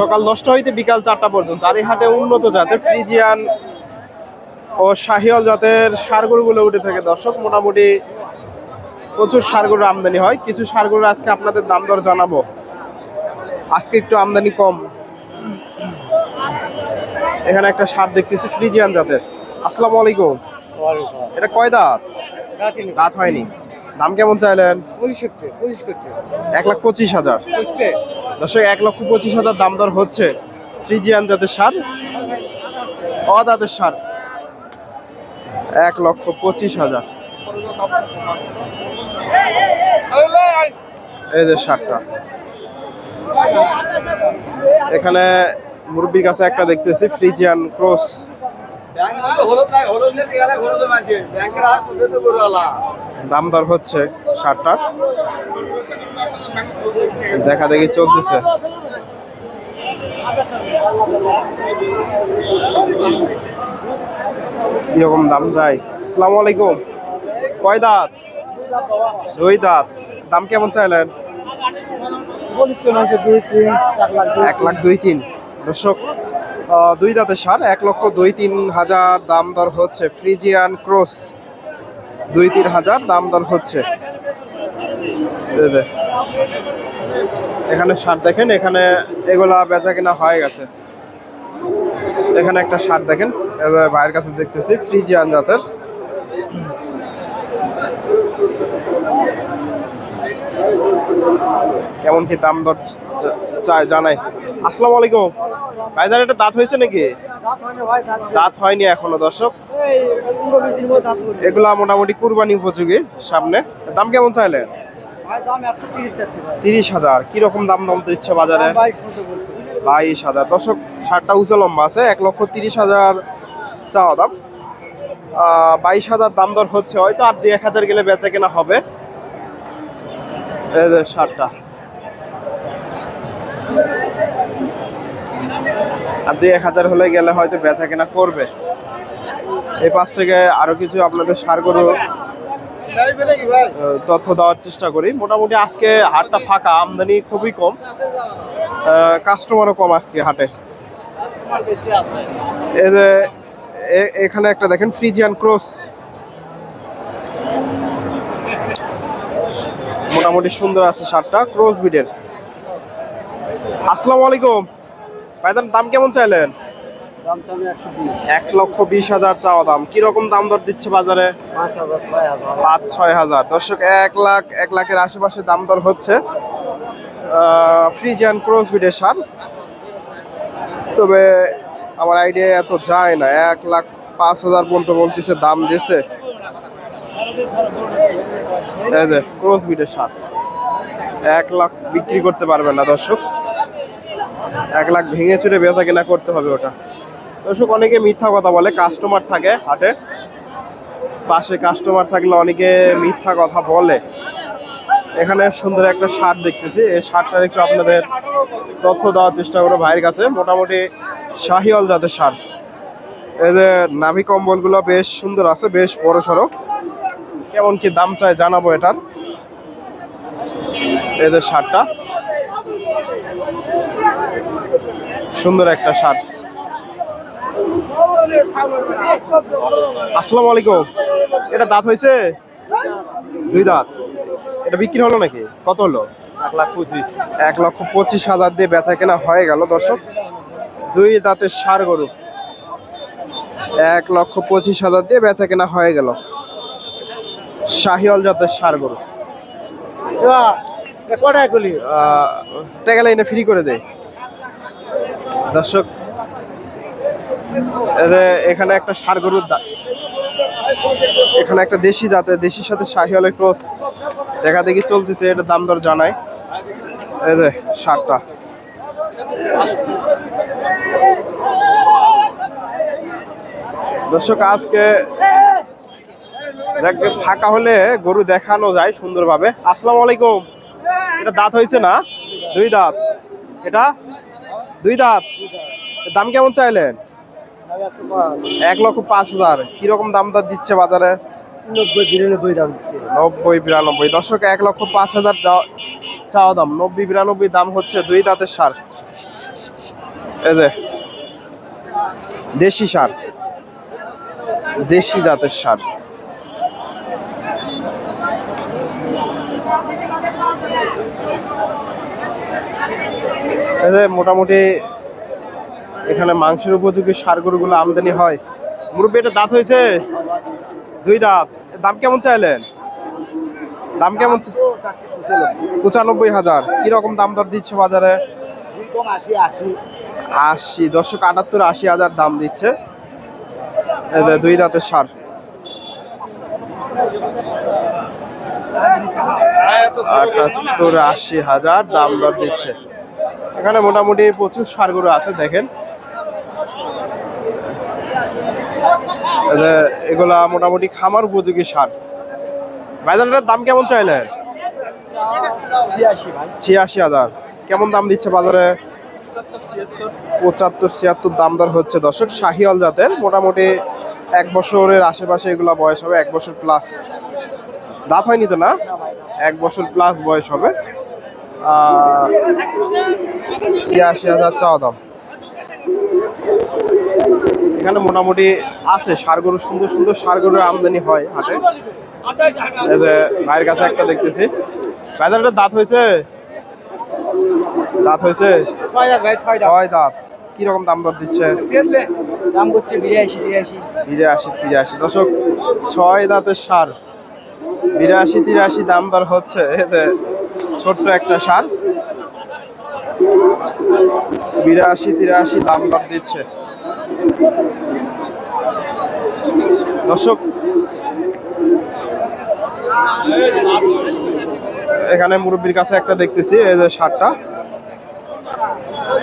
সকাল দশটা হইতে বিকাল চারটা পর্যন্ত। আর এই হাটে উন্নত জাতের ফ্রিজিয়ান ও শাহিওয়াল জাতের সার গরুগুলো উঠে থাকে। দর্শক মোটামুটি প্রচুর সারগরুর আমদানি হয়। কিছু সারগরুর আজকে আপনাদের দাম দর জানাব। আজকে একটু আমদানি কম। এখানে একটা সার দেখতেছি ফ্রিজিয়ান জাতের। আসসালামু আলাইকুম। এটা কয় দাঁত? দাঁত হয়নি। দাম কেমন চাইলেন? এক লাখ পঁচিশ হাজার। দর্শক, এক লক্ষ পঁচিশ হাজার দাম দর হচ্ছে ফ্রিজিয়ান জাতের সার অদাতের সার। এক লক্ষ পঁচিশ হাজার। এই যে সারটা। এখানে মুরব্বির কাছে একটা দেখতেছি, ফ্রিজিয়ান ক্রস। দাম দর হচ্ছে সারটার দেখা দেখি চলতেছে। এরকম দাম যায়? আসসালামু আলাইকুম। কয় দাঁত? দুই দাঁত। দাম কেমন চাইলেন? এক লাখ দুই তিন। দর্শক দুই দাঁতের সার, এক লক্ষ দুই তিন হাজার দাম দর হচ্ছে ফ্রিজিয়ান ক্রস। দুই তিন হাজার দাম দর হচ্ছে। এখানে সার দেখেন, এখানে এগুলা বেচা কিনা হয়ে গেছে। এখানে একটা সার দেখেন ভাইয়ের কাছে দেখতেছি, ফ্রিজিয়ান জাতের। কেমন কি দাম দর চায় জানাই। আসসালামু আলাইকুম। ভাইজান এটা দাঁত হয়েছে নাকি? দাঁত হয়নি এখনও দর্শক। এগুলা মোটামুটি কুরবানি উপযোগী সামনে। দাম কেমন চাইলে তিরিশ হাজার। কীরকম দাম দাম তো ইচ্ছে বাজারে? বাইশ হাজার। দর্শক ষাটটা উঁচু লম্বা আছে এক লক্ষ তিরিশ হাজার চাওয়া দাম। বাইশ হাজার দাম দর হচ্ছে হয়তো আর দুই এক হাজার গেলে বেচা কেনা হবে। ষাটটা আর দুই এক হাজার হলে গেলে হয়তো বেচা কেনা করবে। এই পাশ থেকে আরও কিছু আপনাদের সার গরু তথ্য দেওয়ার চেষ্টা করি। মোটামুটি আজকে হাটটা ফাঁকা, আমদানি খুবই কম। কাস্টমারও কম আজকে হাটে। এই যে এখানে একটা দেখেন ফ্রিজিয়ান ক্রস মোটামুটি সুন্দর আছে শার্টটা ক্রস বিডের আসসালামু আলাইকুম। ভাইজান দাম কেমন চাইলেন? এক লক্ষ বিশ হাজার চাওয়া দাম। কীরকম দাম দর দিচ্ছে বাজারে? পাঁচ ছয় হাজার। দর্শক এক লাখ এক লাখের আশেপাশে দাম দর হচ্ছে। ফ্রিজিয়ান ক্রস বিডের সার তবে আমার আইডিয়া এত যায় না। এক লাখ পাঁচ হাজার পর্যন্ত বলতেছে দাম দিছে। ক্রস বিডের সার এক লাখ বিক্রি করতে পারবেন না দর্শক। এক লাখ ভেঙে চুরে বেচা কেনা করতে হবে ওটা। দর্শক, অনেকে মিথ্যা কথা বলে কাস্টমার থাকে হাটে। পাশে কাস্টমার থাকলে অনেকে মিথ্যা কথা বলে। এখানে সুন্দর একটা শার্ট দেখতেছি। এই শার্টটার একটু আপনাদের তথ্য দেওয়ার চেষ্টা করব ভাইয়ের কাছে। মোটামুটি শাহিওয়াল জাতের শার্ট। এই যে নাভি কম্বলগুলো বেশ সুন্দর আছে, বেশ বড় সড়ক কেমন কি দাম চাই জানাব এটার। এই যে শার্টটা। সুন্দর একটা শার্ট। আসসালামু আলাইকুম। এটা দাঁত হয়েছে? দুই দাঁত। এটা বিক্রি হলো নাকি? কত হলো? এক লাখ পঁচিশ এক লক্ষ পঁচিশ হাজার দিয়ে বেচা কেনা হয়ে গেল, দর্শক। দুই দাঁতের সার গরু। এক লক্ষ পঁচিশ হাজার দিয়ে বেচা কেনা হয়ে গেল। শাহিওয়াল জাতের সার গরু। কটায় ফ্রি করে দেয় দর্শক এখানে একটা সার গরুর এখানে একটা দেশি জাতের, দেশির সাথে শাহিওয়ালের ক্রস দেখা দেখি চলতেছে এটা দাম দর জানায় এই যে সারটা দর্শক, আজকে ফাঁকা হলে গরু দেখানো যায় সুন্দরভাবে। আসসালামু আলাইকুম। এটা দাঁত হয়েছে না? দুই দাঁত। এটা? দুই দাঁত। দাম কেমন চাইলেন? এক লক্ষ পাঁচ হাজার। কীরকম দাম দর দিচ্ছে বাজারে? নব্বই বিরানব্বই দাম দিচ্ছে। নব্বই বিরানব্বই। দর্শক এক লক্ষ পাঁচ হাজার চাওয়া দাম। নব্বই বিরানব্বই দাম হচ্ছে দুই দাঁতের সার। এই যে দেশি সার। দেশি জাতের সার। মোটামুটি এখানে মাংসের উপযোগী সার গরুগুলো আমদানি হয়, মুরব্বী, এটা দাঁত হয়েছে? দুই দাঁত। দাম কেমন চাইলেন? দাম কেমন পঁচানব্বই হাজার। কীরকম দাম দর দিচ্ছে বাজারে? আশি। দশক আটাত্তর, আশি হাজার দাম দিচ্ছে। দুই দাঁতের সার। আটাত্তর, আশি হাজার দাম দর দিচ্ছে। এখানে মোটামুটি প্রচুর সারগুলো আছে দেখেন। এগুলা মোটামুটি খামার উপযোগী সার। ভাইজানটার দাম কেমন চাইলে ছিয়াশি হাজার। কেমন দাম দিচ্ছে বাজারে? পঁচাত্তর ছিয়াত্তর দাম দর হচ্ছে। দর্শক শাহিওয়াল জাতের মোটামুটি এক বছরের আশেপাশে এগুলা বয়স হবে এক বছর প্লাস দাঁত হয়নি তো না? এক বছর প্লাস বয়স হবে। ছিয়াশি হাজার চাওয়া দাম। এখানে মোটামুটি আছে সার গরু সুন্দর সুন্দর সার গরুর আমদানি হয় হাটে। ভাইয়ের কাছে একটা দেখতেছি। বাজারটা দাঁত হয়েছে? দাঁত হয়েছে? ছয় দাঁত কীরকম দাম দর দিচ্ছে? দাম করছে বিরাশি তিরাশি। বিরাশি তিরাশি। দশক ছয় দাঁতের সার। বিরাশি তিরাশি দাম দর হচ্ছে। ছোট্ট একটা সার। বিরাশি, তিরাশি দাম দর দিচ্ছে। দর্শক, এখানে মুরব্বীর কাছে একটা দেখতেছি, এই যে সারটা।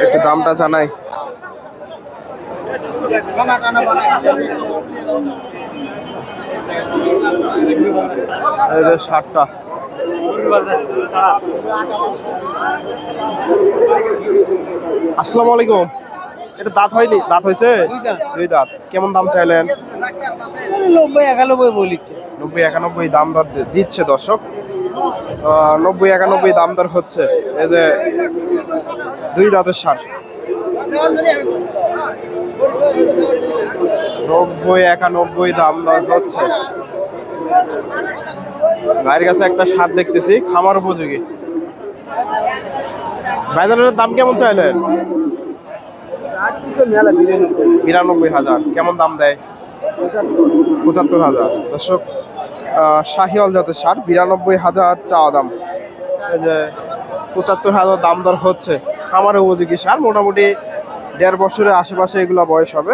একটু দামটা জানাই। এই যে সারটা। আসসালামু আলাইকুম। এটা দাঁত হয়নি? দাঁত হয়েছে? দুই দাঁত। কেমন দাম চাইলেন? নব্বই একানব্বই বলিচ্ছে নব্বই একানব্বই দাম দর দিচ্ছে দর্শক। আহ, নব্বই একানব্বই দাম দর হচ্ছে। এই যে দুই দাঁতের সার। নব্বই একানব্বই দাম দর হচ্ছে। ভাইয়ের কাছে একটা সার দেখতেছি, খামার উপযোগী। বাজারের দাম কেমন চাইলেন? বিরানব্বই হাজার। কেমন দাম দেয়? পঁচাত্তর হাজার। দর্শক শাহিওয়াল জাতের সার বিরানব্বই হাজার চাওয়া দাম। যে, পঁচাত্তর হাজার দাম দর হচ্ছে। খামার উপযোগী সার মোটামুটি দেড় বছরের আশেপাশে এগুলো বয়স হবে।